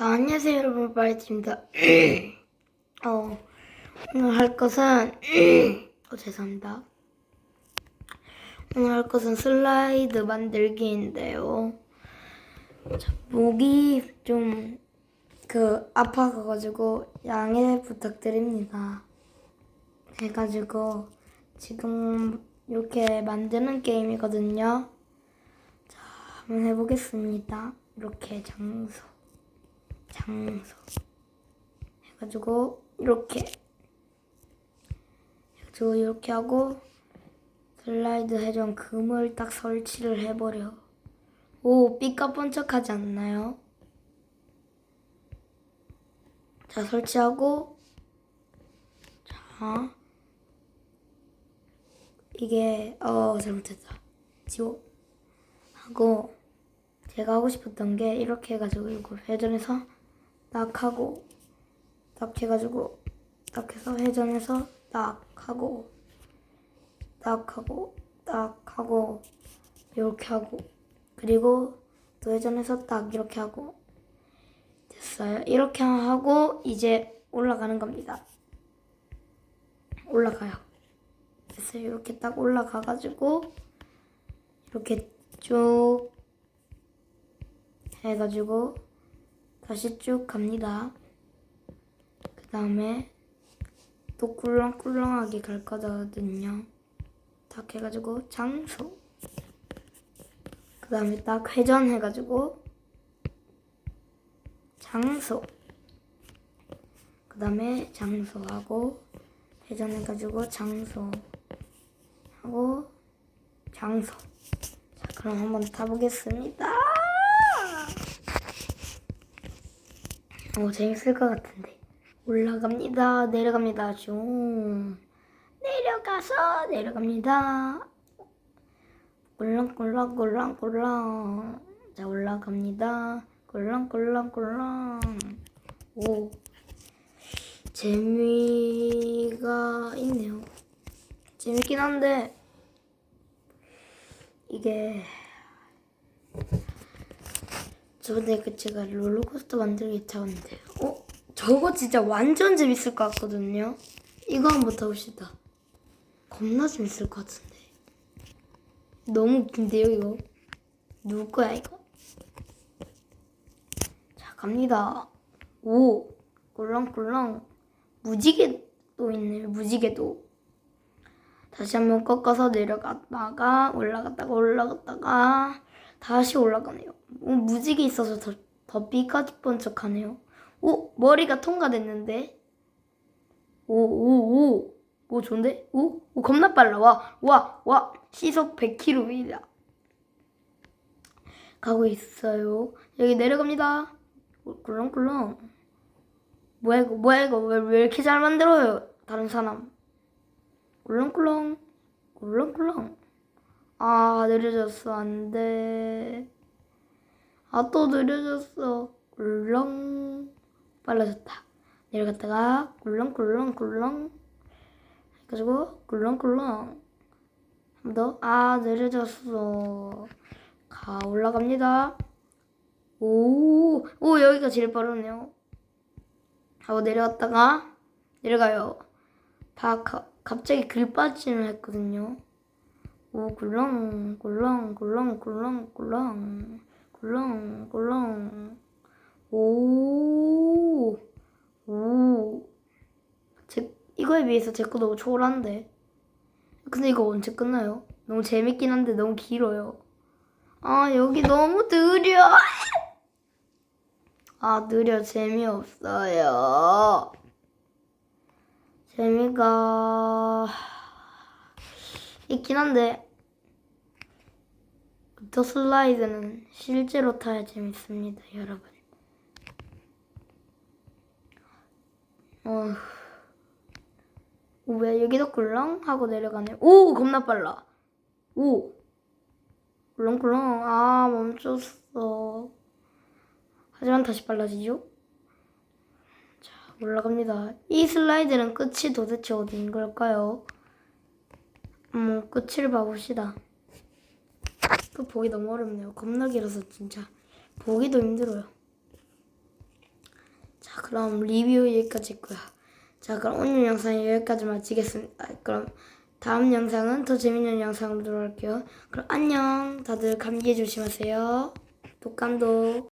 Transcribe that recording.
자, 안녕하세요, 여러분. 바이트입니다. 어, 오늘 할 것은, 어, 죄송합니다. 오늘 할 것은 슬라이드 만들기인데요. 자, 목이 좀, 그, 아파가지고, 양해 부탁드립니다. 해가지고, 지금, 이렇게 만드는 게임이거든요. 자, 한번 해보겠습니다. 이렇게 장소. 장소 해가지고 이렇게. 해가지고 이렇게 하고 슬라이드 해전 금을 딱 설치를 해버려. 오 삐까번쩍하지 않나요? 자 설치하고. 자. 이게 어 잘못했다. 지워. 하고 제가 하고 싶었던 게 이렇게 해가지고 이거 회전해서 딱 하고 딱 해가지고 딱 해서 회전해서 딱 하고 딱 하고 딱 하고 이렇게 하고 그리고 또 회전해서 딱 이렇게 하고 됐어요. 이렇게 하고 이제 올라가는 겁니다. 올라가요. 됐어요. 이렇게 딱 올라가가지고 이렇게 쭉 해가지고 다시 쭉 갑니다. 그 다음에 또 꿀렁꿀렁하게 갈 거거든요. 딱 해가지고 장소. 그 다음에 딱 회전해가지고 장소. 그 다음에 장소하고 회전해가지고 장소 하고 장소. 자 그럼 한번 타보겠습니다. 오, 재밌을 것 같은데. 올라갑니다. 내려갑니다. 좀. 내려가서 내려갑니다. 꿀렁꿀렁 꿀렁꿀렁. 자, 올라갑니다. 꿀렁꿀렁 꿀렁. 오. 재미가 있네요. 재밌긴 한데, 이게, 저번에 그 제가 롤러코스터 만들기 타봤는데. 어? 저거 진짜 완전 재밌을 것 같거든요? 이거 한번 타봅시다. 겁나 재밌을 것 같은데. 너무 웃긴데요 이거? 누구 거야 이거? 자 갑니다. 오! 꿀렁꿀렁. 무지개도 있네요 무지개도. 다시 한번 꺾어서 내려갔다가 올라갔다가 올라갔다가 다시 올라가네요. 오, 무지개 있어서 더, 더 삐까번쩍하네요. 오, 머리가 통과됐는데? 오, 오, 오. 오, 좋은데? 오, 오, 겁나 빨라. 와, 와, 와. 시속 100km입니다. 가고 있어요. 여기 내려갑니다. 오, 꿀렁꿀렁. 뭐야, 이거, 뭐야, 이거. 왜, 왜 이렇게 잘 만들어요? 다른 사람. 꿀렁꿀렁. 꿀렁꿀렁. 아, 느려졌어. 안 돼. 아, 또 느려졌어. 꿀렁. 빨라졌다. 내려갔다가 꿀렁꿀렁 꿀렁. 해가지고 꿀렁꿀렁. 한 번 더. 아, 느려졌어. 가, 올라갑니다. 오, 오, 여기가 제일 빠르네요. 하고 내려갔다가 내려가요. 바, 가, 갑자기 글 빠지는 했거든요. 오 굴렁 굴렁 굴렁 굴렁 굴렁 굴렁 굴렁. 오오. 제 이거에 비해서 제 거 너무 초월한데. 근데 이거 언제 끝나요? 너무 재밌긴 한데 너무 길어요. 아 여기 너무 느려. 아 느려. 재미없어요. 재미가 있긴 한데 더 슬라이드는 실제로 타야 재밌습니다, 여러분. 어, 왜 여기도 꿀렁 하고 내려가네? 오, 겁나 빨라. 오, 꿀렁꿀렁. 아, 멈췄어. 하지만 다시 빨라지죠? 자, 올라갑니다. 이 슬라이드는 끝이 도대체 어디인 걸까요? 음, 끝을 봐봅시다. 그 보기 너무 어렵네요. 겁나 길어서 진짜 보기도 힘들어요. 자 그럼 리뷰 여기까지 했고요. 자 그럼 오늘 영상 여기까지 마치겠습니다. 그럼 다음 영상은 더 재밌는 영상으로 돌아올게요. 그럼 안녕. 다들 감기 조심하세요. 독감도.